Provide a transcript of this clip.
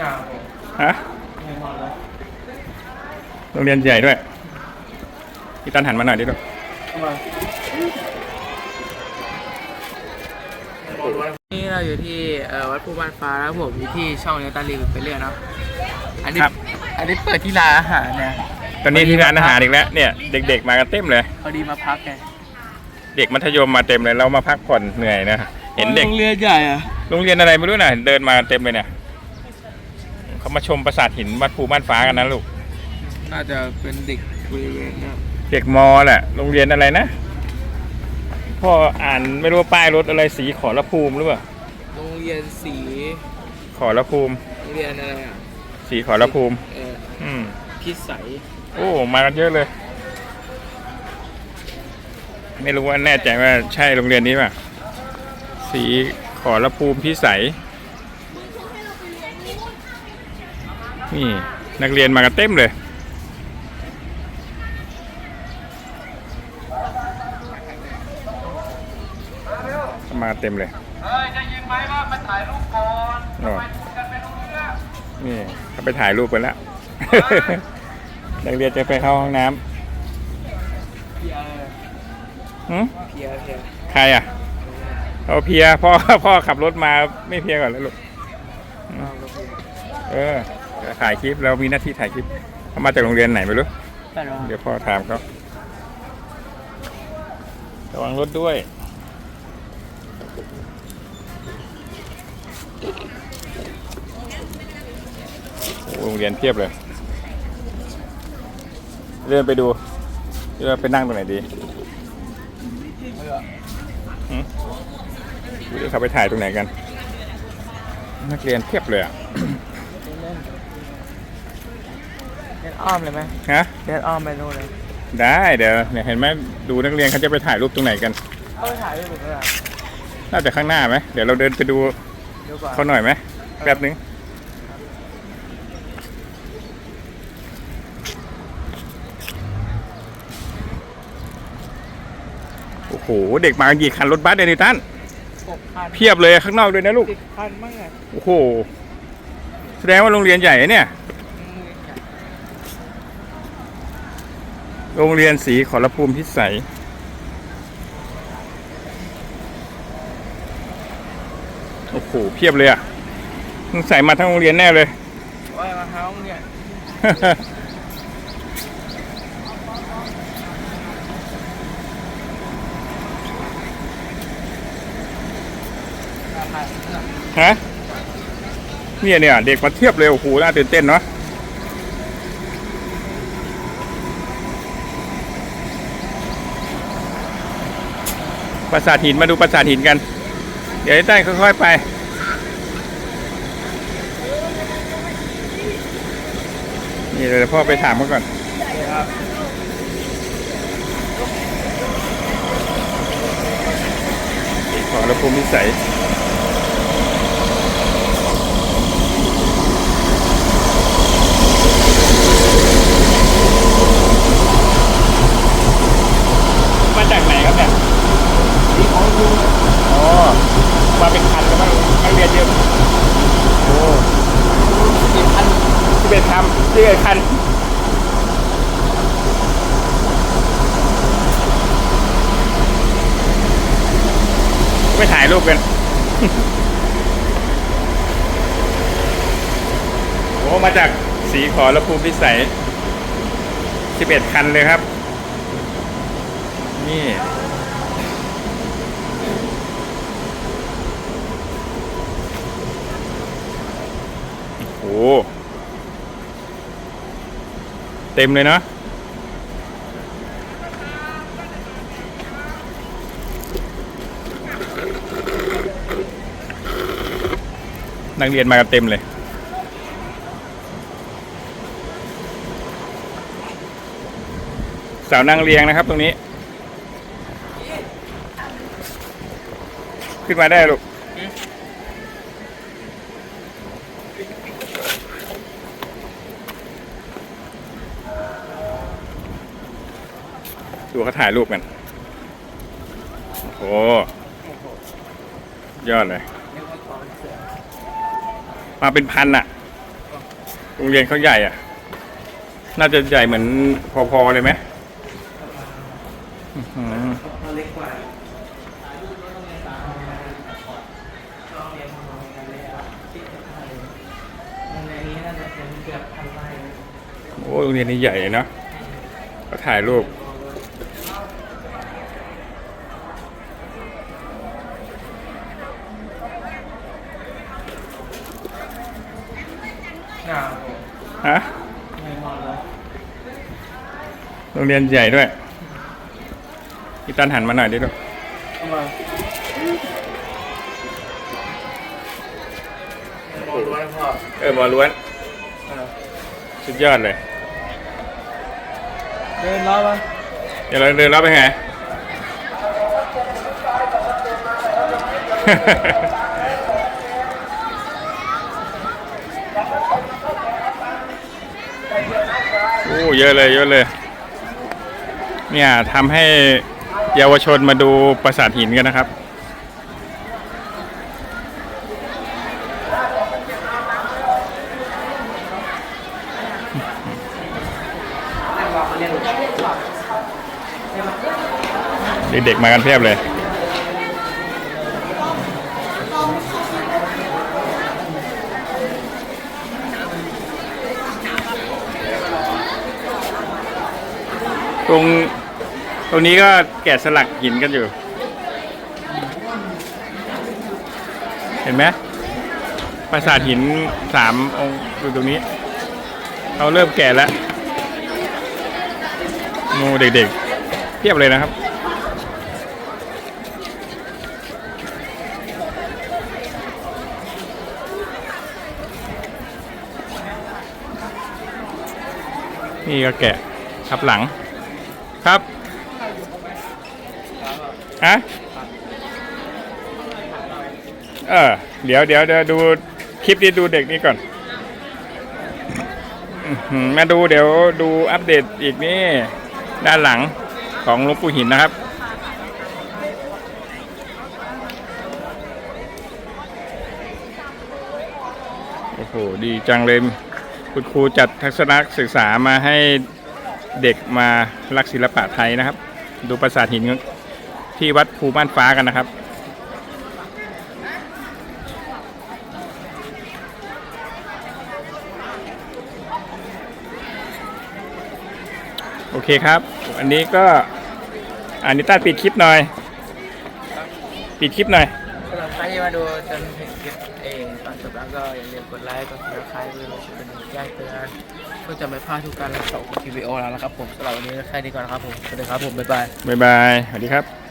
ครับฮะไม่นอนแล้วโรงเรียนใหญ่ด้วยพี่ตันหันมาหน่อยดิลูกนี่เราอยู่ที่เอ่อวัดภูบ้านฟ้าแล้วผมอยู่ที่ช่องเนตาลีไปเรื่อยเนาะอันนี้ครับอันนี้เปิดที่ร้านอาหารเนี่ยตอนนี้ที่ร้านอาหารอีกแล้วเนี่ยเด็ก ๆ มากันเต็มเลยพอดีมาพักไงเด็กมัธยมมาเต็มเลยเรามาพักผ่อนเหนื่อยนะเห็นเด็กโรงเรียนใหญ่อะโรงเรียนอะไรไม่รู้นะเดินมาเต็มเลยเนี่ย เขามาชมปราสาทหินวัดภูบ้านฟ้ากันนะลูก น่าจะเป็นเด็กบริเวณเนี่ยเด็กมอแหละโรงเรียนอะไรนะ พ่ออ่านไม่รู้ว่าป้ายรถอะไรสีขอรภูมิหรือเปล่า โรงเรียนสีขอรภูมิ โรงเรียนอะไรอะสีขอรภูมิ เอออืม พิสัยโอ้ มากันเยอะเลย ไม่รู้ว่าแน่ใจว่าใช่โรงเรียนนี้ป่ะ สีขอระภูมิพิสัย นี่ นักเรียนมากันเต็มเลย มาเต็มเลยเฮ้ยจะยินไหมว่ามาถ่ายรูปก่อนอ๋อกันเป็นรู้เรื่องนี่เขาไปถ่ายรูปกันแล้วนักเรียนจะไปเข้าห้องน้เพียำหืมเพียเพียใครอะเอาเพลียพ่อพ่อขับรถมาไม่เพลียก่อนเลยลูกเอาละเพียเออเดี๋ยว ถ่ายคลิปเรามีหน้าที่ถ่ายคลิปเขามาจากโรงเรียนไหนไม่รู้แต่ว่าเดี๋ยวพ่อถามเขาระวังรถด้วยโอ้โหโรงเรียนเพียบเลยเดินไปดูเดินไปนั่งตรงไหนดีหืมดูดิเขาไปถ่ายตรงไหนกัน นักเรียนเพียบเลยอะ เล่นอ้อมเลยไหมฮะเล่นอ้อมไปนู่นเลยได้เดี๋ยวเนี่ยเห็นไหมดูนักเรียนเขาจะไปถ่ายรูปตรงไหนกัน เอาไปถ่ายรูปผมด้วยน่าจะข้างหน้าไหมเดี๋ยวเราเดินไปดูเดี๋ยวก่อนเขาหน่อยไหมแป๊บนึงโอ้โหเด็กมากันกี่คันรถบัสเนี่ยนิตันหกพันเพียบเลยข้างนอกด้วยนะลูก สิบพันมั้งไงโอ้โห แสดงว่าโรงเรียนใหญ่นะเนี่ย โรงเรียนศรีขอรภูมิพิสัย โอ้โห เพียบเลยอะมึงใส่มาทั้งโรงเรียนแน่เลย ว่ามาเท้าเนี่ยราคาฮะ เนี่ยเนี่ยเด็กมาเทียบเลยโอ้โหน่าตื่นเต้นเนาะปราสาทหินมาดูปราสาทหินกัน เดี๋ยวได้ค่อยๆไป นี่เดี๋ยวพ่อไปถามเขาก่อนขอรภูมิพิสัยมาจากไหนครับเนี่ย ที่ของดู อ๋อ มาเป็นคันแล้วมั้งนักเรียนเยอะโอ้ สิบพัน ที่เป็นทำที่เป็นคัน ไปถ่ายรูปกัน โอ้มาจากสีขอและภูมิพิสัย11 คันเลยครับ นี่ โอ้เต็มเลยเนาะ นักเรียนมากันเต็มเลย สาวนางเรียงนะครับตรงนี้ ขึ้นมาได้ลูกดูเขาถ่ายรูปกัน โอ้โหยอดเลย เรียกว่าตอนเสือ มาเป็นพันอะโรงเรียนเขาใหญ่อะน่าจะใหญ่เหมือนพอๆเลยไหมอื้อหือเขาเล็กกว่าโรงเรียนนี้น่าจะเป็นเกือบพันไร่นะโอ้โรงเรียนนี้ใหญ่เลยเนอะก็ถ่ายรูป หนาว ฮะไม่นอนแล้วโรงเรียนใหญ่ด้วยพี่ตันหันมาหน่อยดิลูกเข้ามามองดูนะพ่อเออหมอล้วนเออสุดยอดเลย เดินรอบอะเดี๋ยวเราเดินรอบไปไงโเยอะเลยเยอะเลย เนี่ยทำให้เยาวชนมาดูปราสาทหินกันนะครับ เด็กๆมากันเพียบเลย ตรงตรงนี้ก็แกะสลักหินกันอยู่ เห็นไหมปราสาทหินสามองค์อยู่ตรงนี้เขาเริ่มแก่แล้วงูเด็กๆเพียบเลยนะครับ นี่ก็แกะทับหลัง ครับ ฮะเออเดี๋ยวเดี๋ยวเดี๋ยวดูคลิปนี้ดูเด็กนี้ก่อน มาดูเดี๋ยวดูอัปเดตอีกนี่ด้านหลังของหลวงปู่หินนะครับโอ้โหดีจังเลยคุณครูจัดทัศนศึกษามาให้เด็กมารักศิลปะไทยนะครับ ดูปราสาทหิน ที่วัดภูม่านฟ้ากันนะครับ โอเคครับ อันนี้ก็อันนี้ต้าปิดคลิปหน่อย ปิดคลิปหน่อยสำหรับใครที่มาดูจนถึงคลิปเองตอนจบแล้วก็อย่าลืมกดไลค์กดซับสไครต์เพื่อเป็นแจ้งเตือนเพื่อจะไม่พลาดทุกการรับชมคลิปวิดีโอแล้วนะครับผมสำหรับวันนี้แค่นี้ก่อนนะครับผมสวัสดีครับผมบ๊ายบายบ๊ายบายสวัสดีครับ